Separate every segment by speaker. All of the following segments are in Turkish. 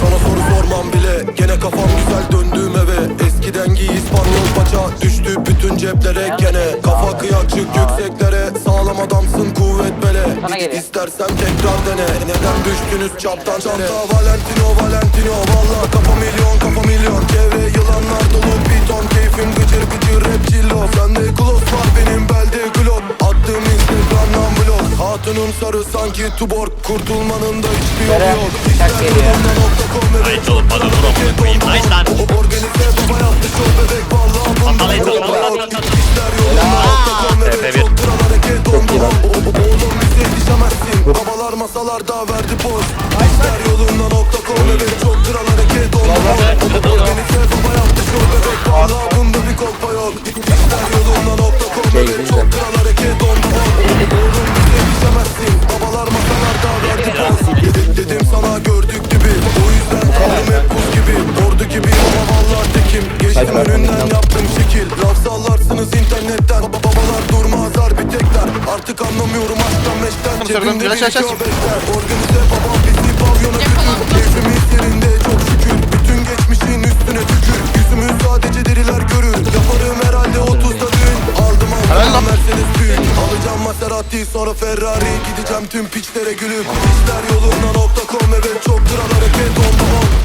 Speaker 1: Sana soru sormam bile. Gene kafam güzel döndüğüm eve. Eskiden giy İspanyol paça. Düştü bütün ceplere gene. Kafa kıyak çık yükseklere. Sağlam adamsın kuvvet bele. Git tekrar dene. Neden düştünüz çaptan çanta? Valentino Valentino. Valla kafa milyon kafa milyon. Kevin Hatunum sarı sanki tuborg Kurtulmanın da hiçbir yolu yok. Organize baba yaptı çok bebek Valla bunda
Speaker 2: at,
Speaker 1: yok
Speaker 2: at, at, at.
Speaker 1: İşler yolunda nokta com
Speaker 2: Tepe
Speaker 1: Evet
Speaker 2: bir.
Speaker 1: çok kral hareket bomba Oğlum bize yetişemezsin Babalar masalarda verdi poz. İşler yolunda nokta com Evet çok kral hareket Organize baba yaptı çok bebek Valla bunda bir kolpa yok. İşler yolunda nokta com Evet çok kral tekim Geçtim önünden yaptım şekil. Laf sallarsınız internetten. Baba babalar durmaz harbi tekler Artık anlamıyorum aşktan meşten. Cebimde bir iki o beşler Organize babam bizi pavyona götür Keyfimiz yerinde çok şükür. Bütün geçmişin üstüne tükür. Yüzümüz sadece deriler görür. Yaparım herhalde 30'da düğün Aldım aldım. Mercedes büyük. Alacağım Maserati sonra Ferrari. Gideceğim tüm piçlere gülüp. İşler yoluna nokta com. Evet çok kral hareket oldu Organize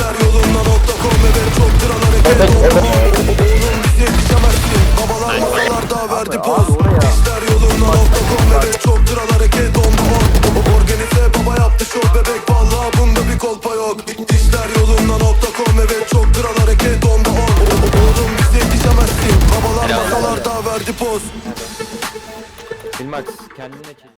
Speaker 1: İşler yoluna nokta com Evet çok kral hareket oldu Oğlum bize yetişemezsin. Babalar masalarda verdi poz. İşler yoluna nokta com Evet çok kral hareket oldu Organize baba yaptı şov bebek. Vallahi bunda bir kolpa yok. İşler yoluna nokta com Evet çok kral hareket oldu Oğlum bize yetişemezsin. Babalar masalarda verdi poz.
Speaker 3: Bilmax kendine.